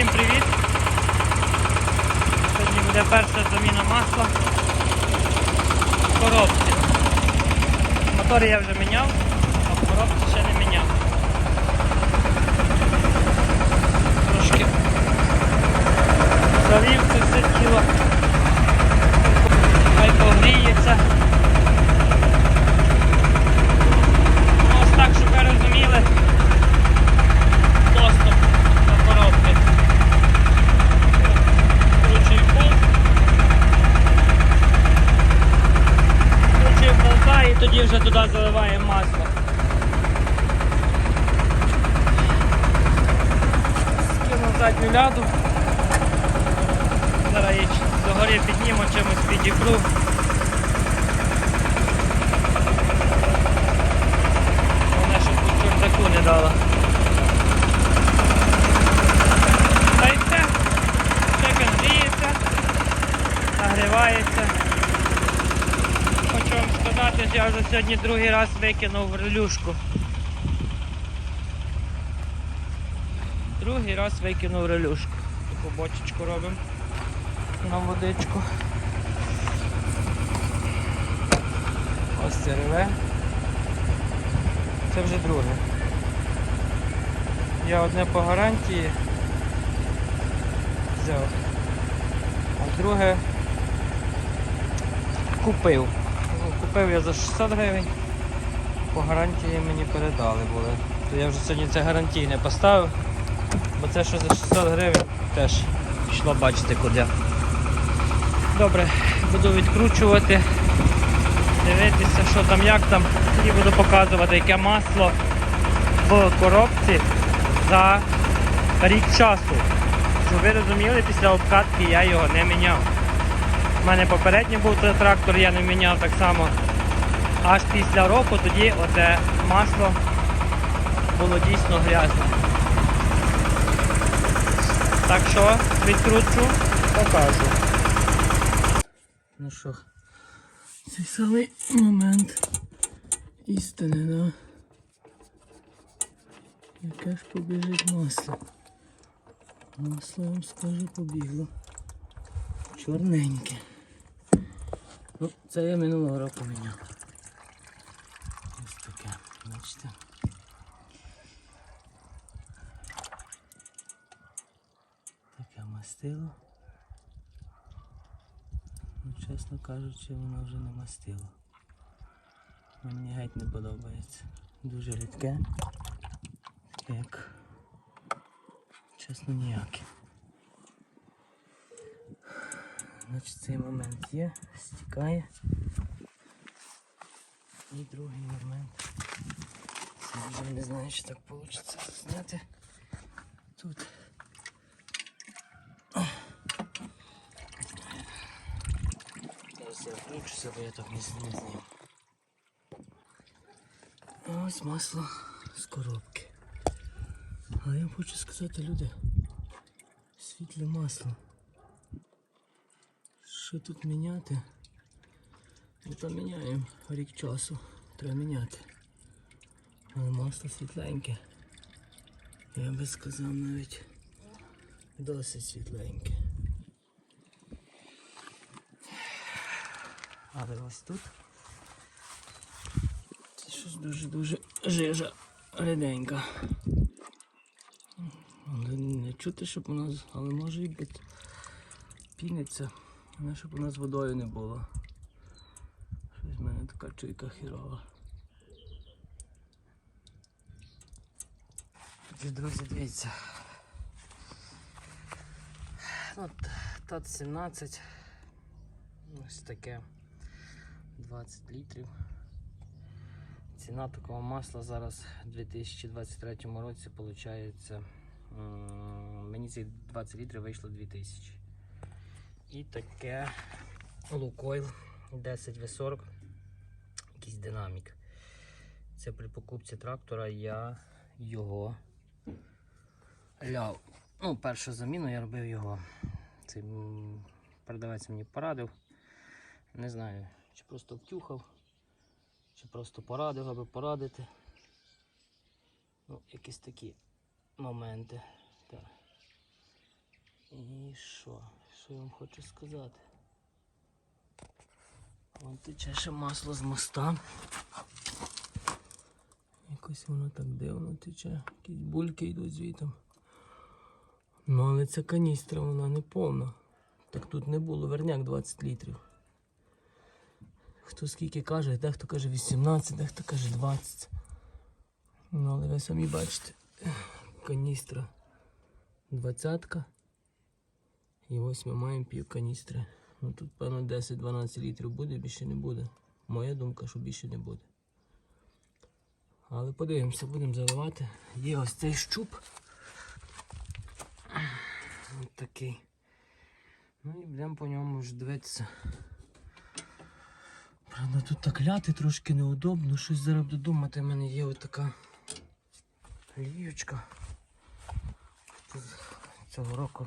Всім привіт! Сьогодні буде перша заміна масла в коробці. Мотор я вже міняв, а в коробці ще не міняв. Трошки залив це все тіло. Хай погріється. Ну, Ось так, щоб ви розуміли, доступ до коробки. Кручую пул. Кручую болта і тоді вже туди заливаємо масло. Скинув задню ляду. Зараз я догорі підніму чимось підікру. Вона щоб тут чордаку не дала. Та й все. Чекан гріється, нагрівається. Хочу вам сказати, що я вже сьогодні другий раз викинув релюшку. Другий раз викинув релюшку. Таку бочечку робимо на водичку. Ось це реве. Це вже друге. Я одне по гарантії взяв, а друге купив. Ну, Купив я за 600 гривень, по гарантії мені передали були. То я вже сьогодні це гарантійне поставив, бо це що за 600 гривень теж пішло бачите куди. Добре, буду відкручувати, дивитися, що там, як там, і буду показувати, яке масло в коробці за рік часу. Щоб ви розуміли, після обкатки я його не міняв. У мене попередній був трактор, я не міняв так само. Аж після року тоді оце масло було дійсно грязне. Так що відкручу, покажу. Ну що, цей самий момент істини, да? Яке ж побіжить масло. Масло, я вам скажу, побігло. Чорненьке. Ну, це я минулого року міняв. Ось таке, бачите. Таке мастило. Ну, чесно кажучи, воно вже не мастило. Мені геть не подобається. Дуже рідке. Як чесно ніяке. Значить цей момент є, стікає. І другий момент. Це не знаю, чи так вийде зняти. Тут. Зараз я включуся, бо я так не зняв. Ось масло з коробки. Але я хочу сказати, люди, світле масло. Що тут міняти? Ну то міняємо рік часу. Треба міняти. Але масло світленьке. Я би сказав навіть досить світленьке. Але ось тут. Це щось дуже-дуже жижа реденька. Але не чути, щоб у нас, але може і бути піниться. Не, щоб у нас водою не було. Щось в мене така чуйка хірова. Друзі, дивіться. Ну, тот 17. Ось таке 20 літрів. Ціна такого масла зараз у 2023 році виходить. Мені ці 20 літрів вийшло 2000. І таке Лукойл 10В40, якийсь динамік. Це при покупці трактора я його ляв. Ну, першу заміну я робив його. Цей продавець мені порадив. Не знаю, чи просто втюхав, чи просто порадив, аби порадити. Ну, якісь такі моменти. Так. І що? Що я вам хочу сказати? Вон тече ще масло з моста. Якось воно так дивно тече. Якісь бульки йдуть звітом. Ну, але ця каністра, вона не повна. Так тут не було, верняк 20 літрів. Хто скільки каже, дехто каже 18, дехто каже 20. Ну, але ви самі бачите, каністра двадцятка. І ось ми маємо пів каністри. Ну тут, певно, 10-12 літрів буде, більше не буде. Моя думка, що більше не буде. Але подивимося, будемо заливати. Є ось цей щуп. Ось такий. Ну і будемо по ньому вже дивитися. Правда, тут так ляти трошки неудобно, щось зараз буду думати. У мене є ось така. Тут цього року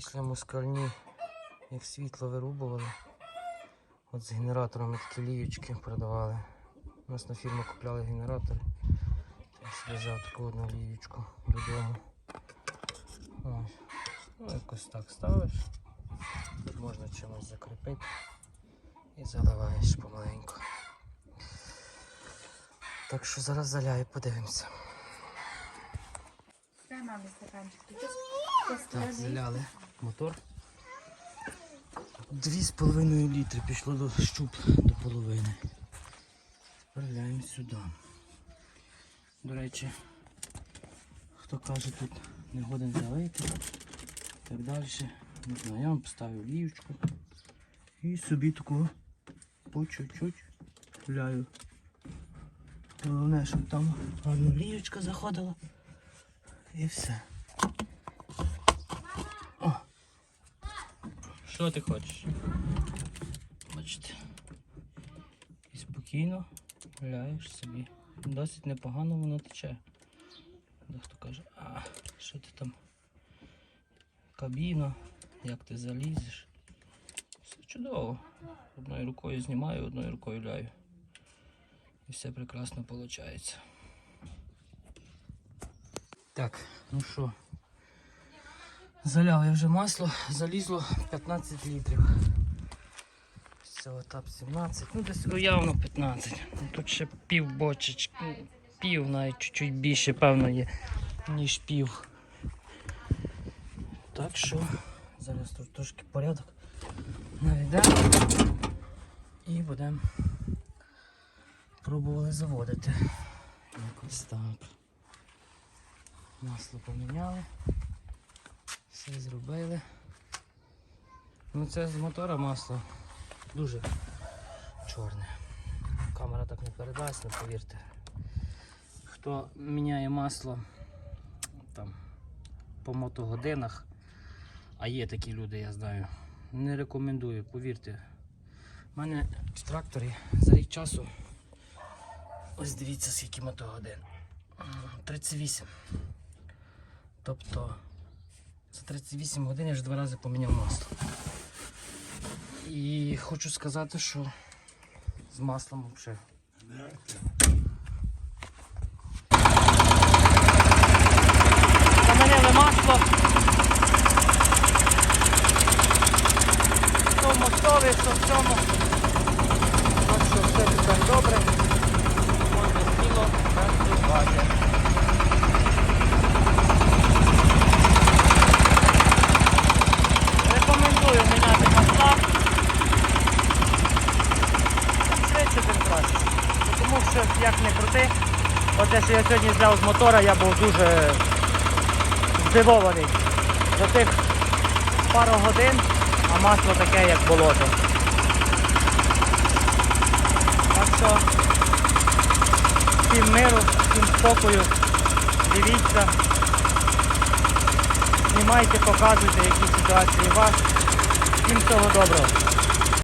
після москальні, як світло вирубували. От з генераторами такі ліючки продавали. У нас на фірму купляли генератори. Я собі взяв таку одну ліючку додому. Ось. Ну, якось так ставиш. Тут можна чимось закріпити і заливаєш помаленьку. Так що зараз заляю, подивимося. Дай мамі стаканчик. Так, заляли мотор. Дві з половиною літри пішло до щуп до половини. Тепер сюди. До речі, хто каже тут не годен залити, так далі. Не знаю, я вам поставив ліючку і собі таку по чуть-чуть ляю. Головне, щоб там гарно ліючка заходила. І все. Що ти хочеш? Бачите. І спокійно гуляєш собі. Досить непогано воно тече. Дехто каже, а що ти там? Кабіна, як ти залізеш? Все чудово. Одною рукою знімаю, одною рукою ляю. І все прекрасно виходить. Так, ну що, заляв я вже масло, залізло 15 літрів. Цього тап 17, ну десь явно 15. Ну, Тут ще пів бочечки, ну, пів навіть чуть-чуть більше, певно, є, ніж пів. Так що зараз тут трошки порядок наведемо і будемо пробували заводити. Якось так. Масло поміняли. Все зробили. Ну це з мотора масло дуже чорне. Камера так не передасть, не повірте. Хто міняє масло там по мотогодинах, а є такі люди, я знаю, не рекомендую, повірте. У мене в тракторі за рік часу ось дивіться скільки мотогодин. 38. Тобто за 38 годин я вже два рази поміняв масло. І хочу сказати, що з маслом взагалі. Замінили масло. Що в мостові, що в цьому. Так що все тепер добре. Можна сміло працювати. Рекомендую міняти масла. Швидше тим краще. Тому що як не крути. От те, що я сьогодні зняв з мотора, я був дуже здивований. За тих пару годин, а масло таке, як болото. Так що всім миру, всім спокою. Дивіться. Знімайте, показуйте, які ситуації у вас. Всім всього доброго.